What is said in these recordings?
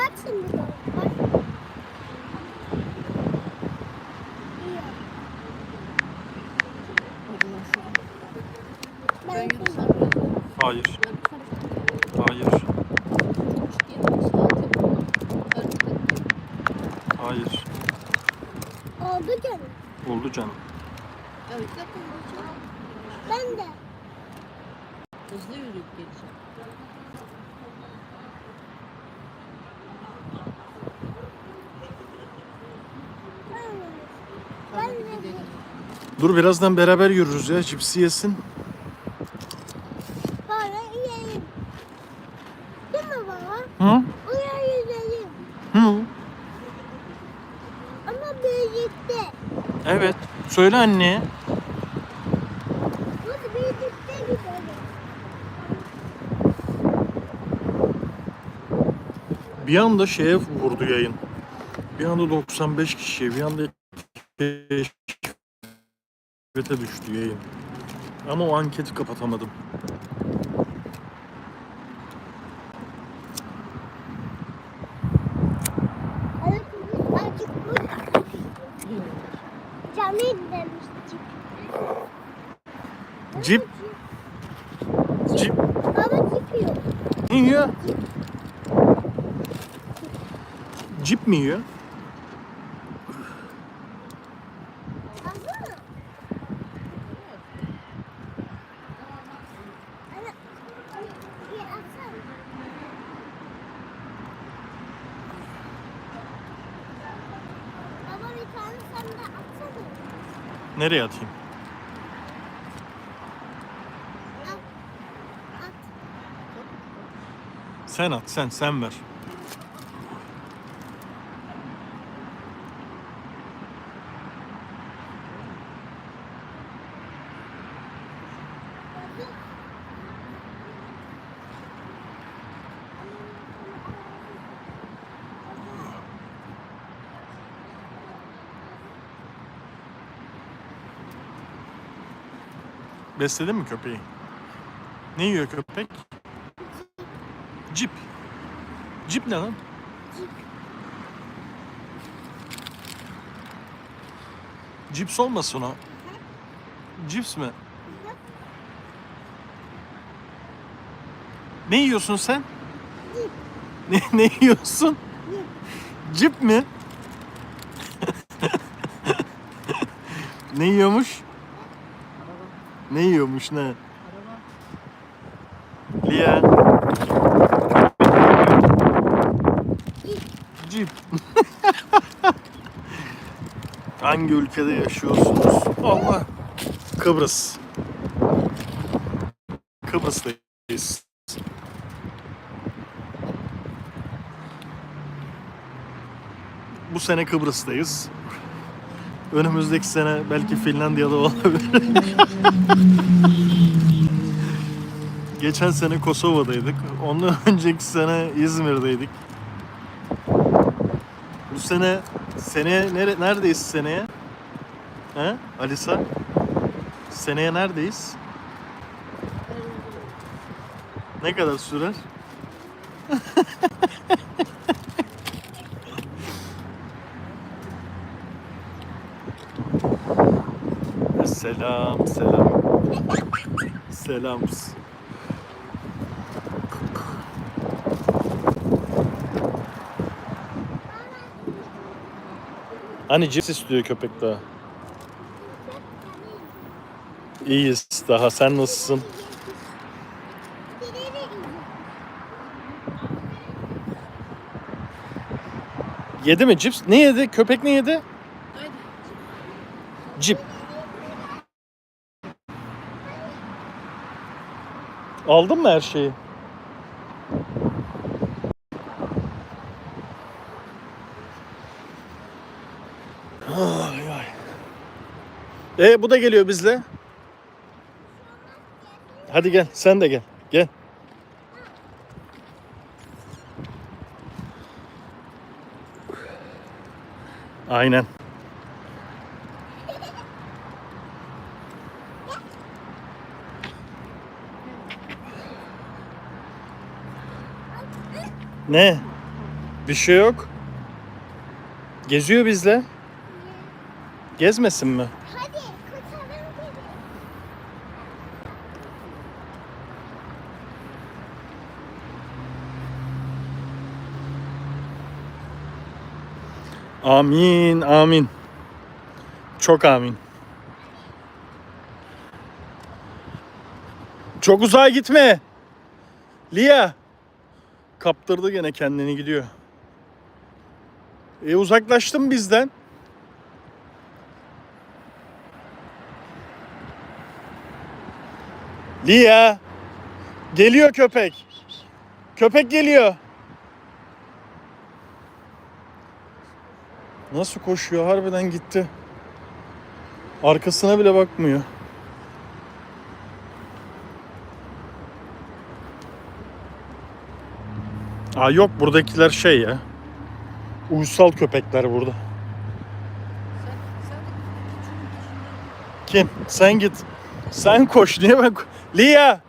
bak şimdi. Bak. Ben Hayır. Hayır. Hayır. oldu canım. Oldu canım. Evet. Ben de. Hızlı yürüyüp geleceğim. Ben de. Tamam, Ben de. gidelim. Dur birazdan beraber yürürüz ya. Cipsi yesin. Sonra yiyelim. Değil mi baba? Hı? Oraya yüzelim. Hı. Ama birlikte. Evet. Söyle anneye. Biz birlikte gidelim. Bir anda şeye vurdu yayın. Bir anda 95 kişiye, bir anda keşfete düştü yayın. Ama o anketi kapatamadım. Camiye gidemiştik. Cip. Cip. Baba çıkıyor. Ne yiyor? Cip mi yiyor? Alsana. Ana, bir atsana. Baba bir tane sen de atsana. Nereye atayım? At. At. Sen at, sen, sen ver. Besledin mi köpeği? Ne yiyor köpek? Cip. Cip ne lan? Cip. Cips olmasın o. Cips mi? Ne yiyorsun sen? Ne, ne yiyorsun? Cip mi? ne yiyormuş? Ne yiyormuş ne? Lia. Cip. Hangi ülkede yaşıyorsunuz? Allah. Kıbrıs. Kıbrıs'tayız. Bu sene Kıbrıs'tayız. Önümüzdeki sene belki Finlandiya'da olabilir. Geçen sene Kosova'daydık. Ondan önceki sene İzmir'deydik. Bu sene seneye nere, neredeyiz seneye? He? Alisa? Seneye neredeyiz? Ne kadar sürer? Selam, selam. Selam. Hani cips istiyor köpek daha. İyiyiz daha. Sen nasılsın? Yedi mi cips? Ne yedi? Köpek ne yedi? Cip. Aldın mı her şeyi? Ay ay. E bu da geliyor bizle. Hadi gel sen de gel. Gel. Aynen. Ne? Bir şey yok. Geziyor bizle. Gezmesin mi? Hadi kurtaralım kedi. Amin, amin. Çok amin. Çok uzağa gitme. Lia. Kaptırdı gene kendini gidiyor. E uzaklaştın bizden. Lia. Geliyor köpek. Köpek geliyor. Nasıl koşuyor? Harbiden gitti. Arkasına bile bakmıyor. Aa yok buradakiler şey ya. Uysal köpekler burada. Kim? Sen git. Sen koş. Niye ben Lia!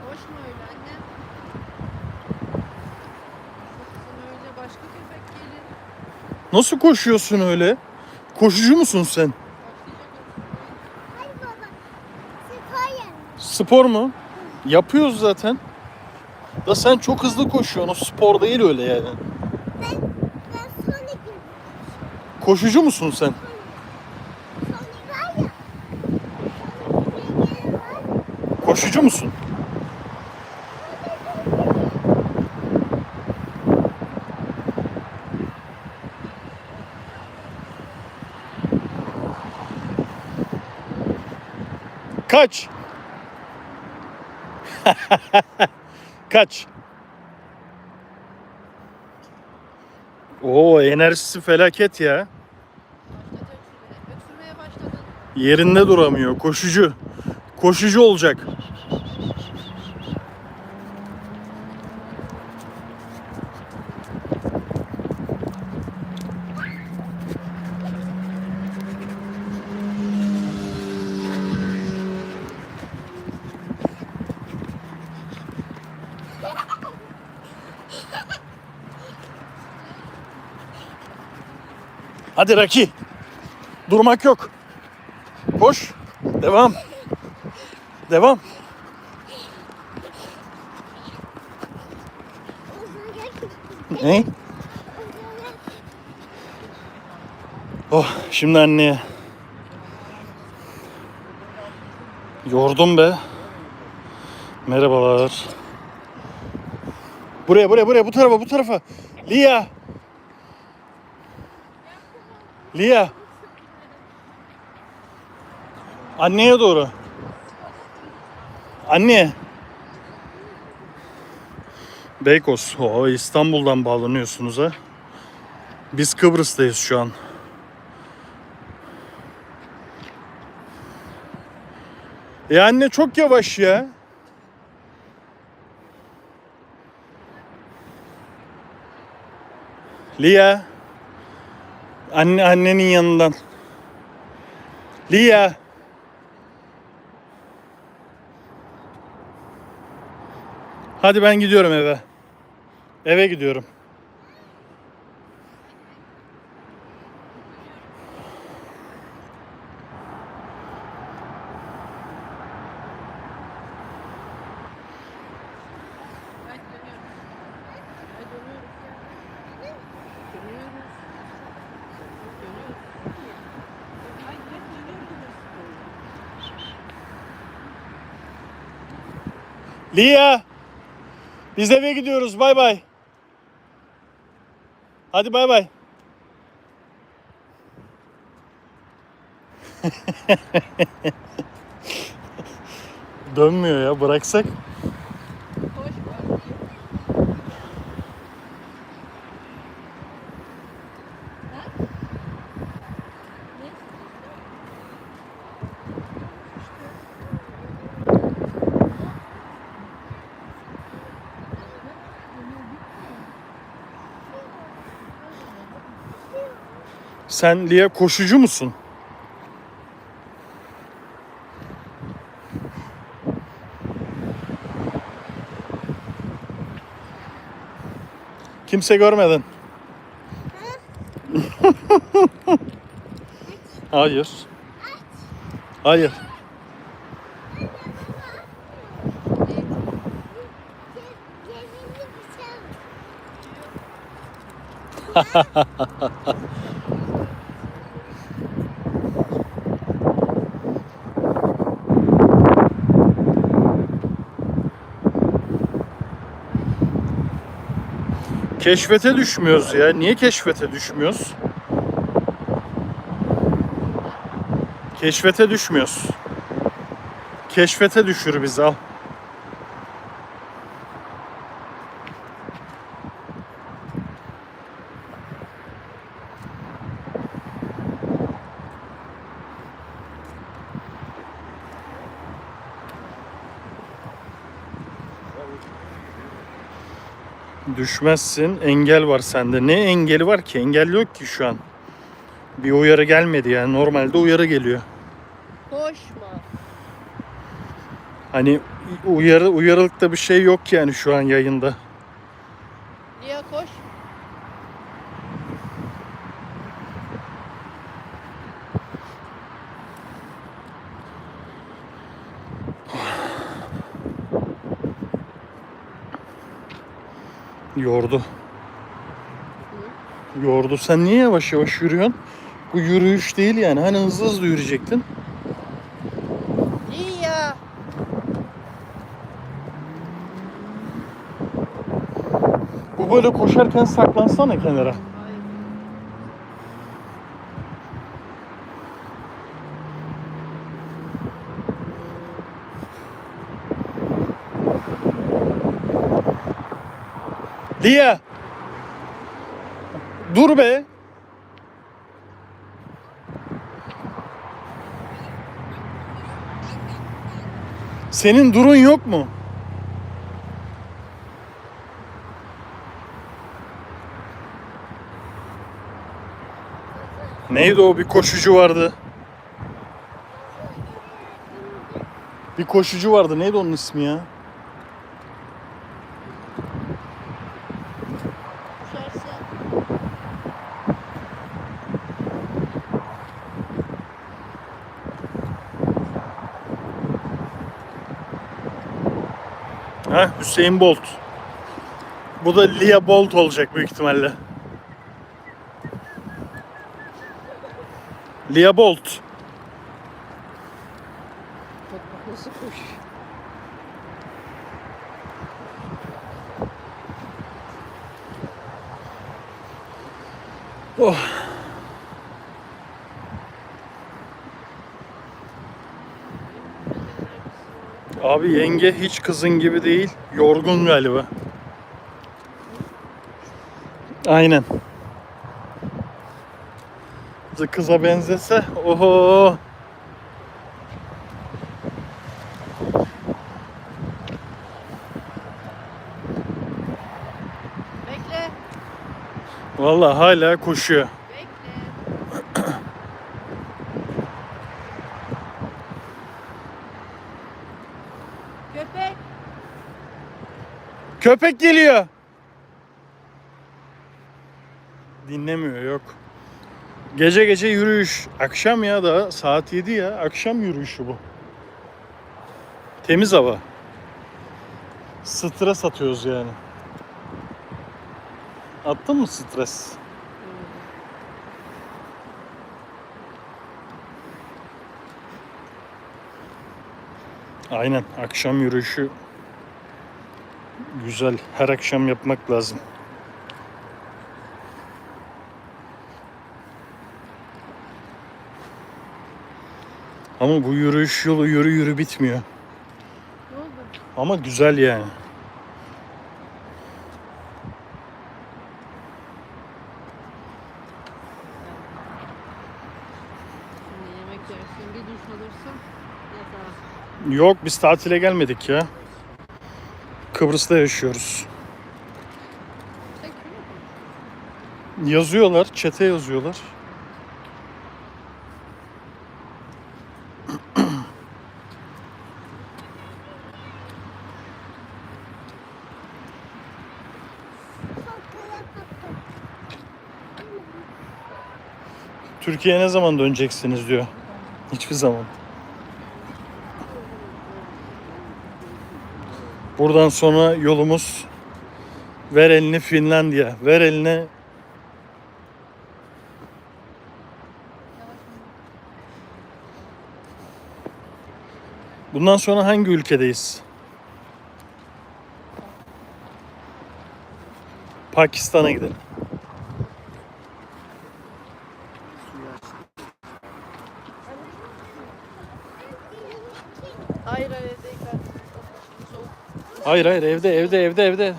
Koşma öyle annem. Kızım öyle başka köpek gelir. Nasıl koşuyorsun öyle? Koşucu musun sen? Başlayacak Hadi baba. Spor yapalım. Spor mu? Yapıyoruz zaten. Da sen çok hızlı koşuyorsun. O spor değil öyle yani. Ben, ben girdim. Koşucu musun sen? Var. Koşucu musun? Kaç. Kaç. Oo enerjisi felaket ya. Yerinde duramıyor. Koşucu. Koşucu olacak. Hadi Raki. Durmak yok. Koş. Devam. Devam. Ne? Oh şimdi anneye. Yordum be. Merhabalar. Buraya buraya buraya bu tarafa bu tarafa. Lia. Lia. Anneye doğru. Anne. Beykoz. Oo, İstanbul'dan bağlanıyorsunuz ha. Biz Kıbrıs'tayız şu an. E anne çok yavaş ya. Lia. Anne annenin yanından. Lia. Hadi ben gidiyorum eve. Eve gidiyorum. Ben dönüyorum. Ben dönüyoruz ya. Dönüyoruz. Dönüyoruz. Hayır, hep dönüyoruz. Lia. Biz eve gidiyoruz. Bay bay. Hadi bay bay. Dönmüyor ya. Bıraksak. Sen Lia koşucu musun? Kimse görmedin. Hayır. Hayır. Ha ha ha ha ha. Keşfete düşmüyoruz ya. Niye keşfete düşmüyoruz? Keşfete düşmüyoruz. Keşfete düşür bizi al. Düşmezsin. Engel var sende. Ne engeli var ki? Engel yok ki şu an. Bir uyarı gelmedi yani. Normalde uyarı geliyor. Koşma. Hani uyarı uyarılıkta bir şey yok yani şu an yayında. Lia koş. Yordu. Yordu. Sen niye yavaş yavaş yürüyorsun? Bu yürüyüş değil yani. Hani hızlı hızlı yürüyecektin. Lia. Bu böyle koşarken saklansana kenara. Lia! Dur be! Senin durun yok mu? Neydi o bir koşucu vardı. Bir koşucu vardı. Neydi onun ismi ya? Hüseyin Bolt. Bu da Lia Bolt olacak büyük ihtimalle. Lia Bolt. Nasıl koş. Oh. Abi yenge hiç kızın gibi değil. Yorgun galiba. Aynen. Kıza benzese oho. Bekle. Vallahi hala koşuyor. Köpek geliyor. Dinlemiyor yok. Gece gece yürüyüş. Akşam ya da saat 7 ya. Akşam yürüyüşü bu. Temiz hava. Stres atıyoruz yani. Attın mı stres? Aynen. Akşam yürüyüşü güzel. Her akşam yapmak lazım. Ama bu yürüyüş yolu yürü yürü bitmiyor. Ama güzel yani. Yok biz tatile gelmedik ya. Kıbrıs'ta yaşıyoruz. Yazıyorlar, çete yazıyorlar. Türkiye'ye ne zaman döneceksiniz diyor. Hiçbir zaman. Buradan sonra yolumuz Verelini Finlandiya. Verelini Bundan sonra hangi ülkedeyiz? Pakistan'a gidelim. Hayır hayır evde evde evde evde.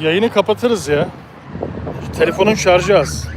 yayını kapatırız ya. Telefonun şarjı az.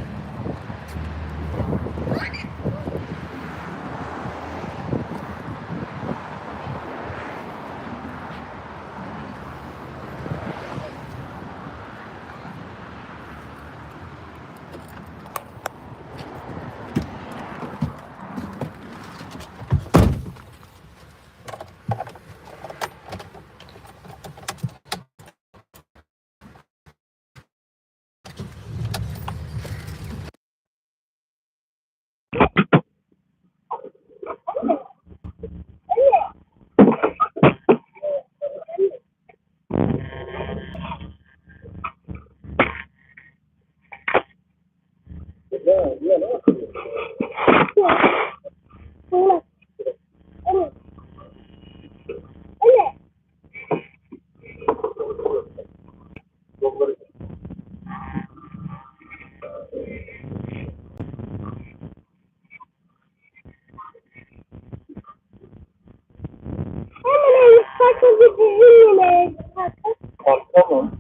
Herkese dizi yeleği takıp. Kalka mı?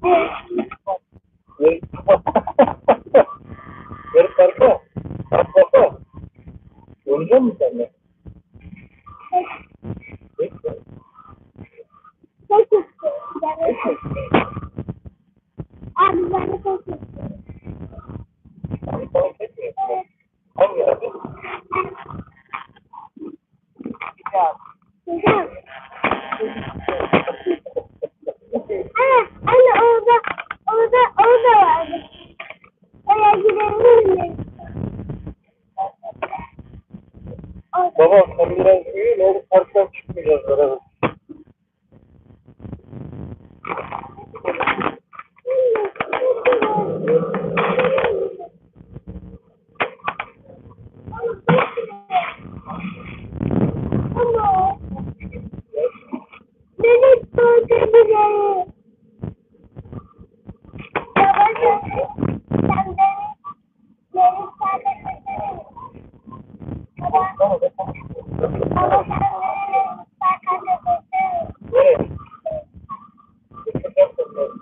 Baba sen biraz uyu ne parktan çıkmayacağız beraber.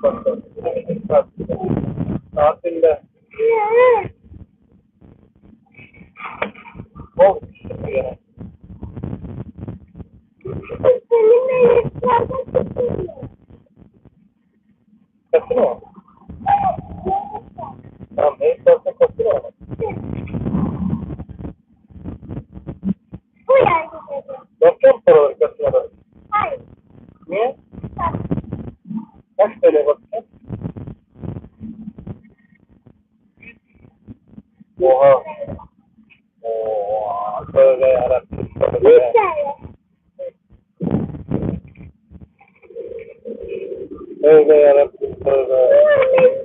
but uh, uh, North India Burger, burger.